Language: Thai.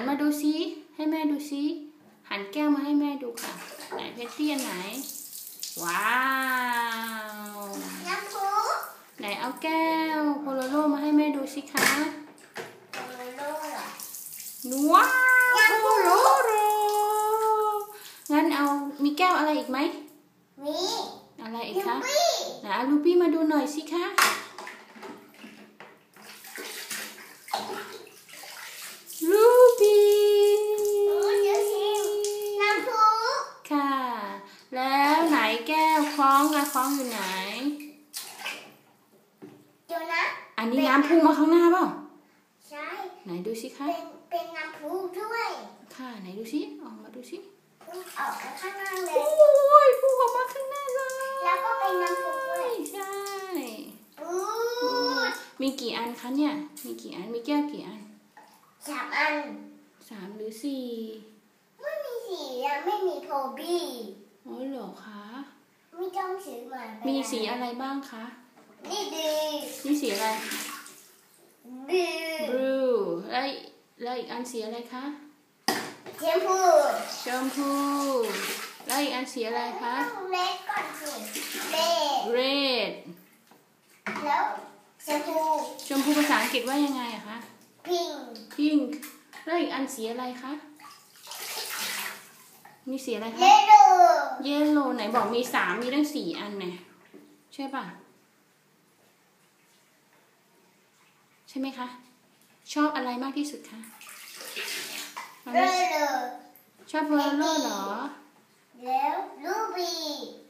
นมาดูซิให้แม่ดูซิหันแก้วมาให้แม่ดูค่ะ ไหนเพชรตี้อันไหน ว้าวน้ำพุไหนเอาแก้วโพโลโลมาให้แม่ดูสิคะโอโลเหรอว้าวโพโลโลงั้นเอามีแก้วอะไรอีกไหมมีอะไรอีกยูคะปี้ไหนเอาลูปี้มาดูหน่อยสิคะลูปี้ โอ้เดี๋ยวชิมน้ำพุ ค่ะ แล้วไหนแก้วคล้องอะคล้องอยู่ไหน เดี๋ยวนะ อันนี้น้ำพุ่งมาข้างหน้าเปล่า ใช่ ไหนดูสิคะ เป็นเป็นน้ำพุด้วย ค่ะ ไหนดูสิออกมาดูสิพุ่งออกมาข้างล่างเลโอ้ยยพุ่งออกมาข้างหน้าเลย แล้วก็เป็นน้ำพุด้วย ใช่ปูดมีกี่อันคะเนี่ย มีกี่อัน มีแก้วกี่อันสามอัน สามหรือสี่ ไม่มีสีอะไม่มีโพบี้ อ๋อเหรอคะ ไม่ต้องซื้อมามีมีสีอะไรบ้างคะ นี่ดีนี่สีอะไรบีบลูแล้วแล้วอีกอันสีอะไรคะเชมพูชมพูแล้วอีกอันสีอะไรคะต้องเล็กก่อนสิเล็ red แล้วชมพูชมพูภาษาอังกฤษว่ายังไงอะคะพิง pink แล้วอีกอันสีอะไรคะมีสีอะไรเล คะโด yellow ไหนบอกมีสามมีตั้งสี่อันไงใช่ป่ะ ใช่ไหมคะ ชอบอะไรมากที่สุดคะเอาเรไหมโดชอบโพลาโลเหรอแล้วลูบี้รอง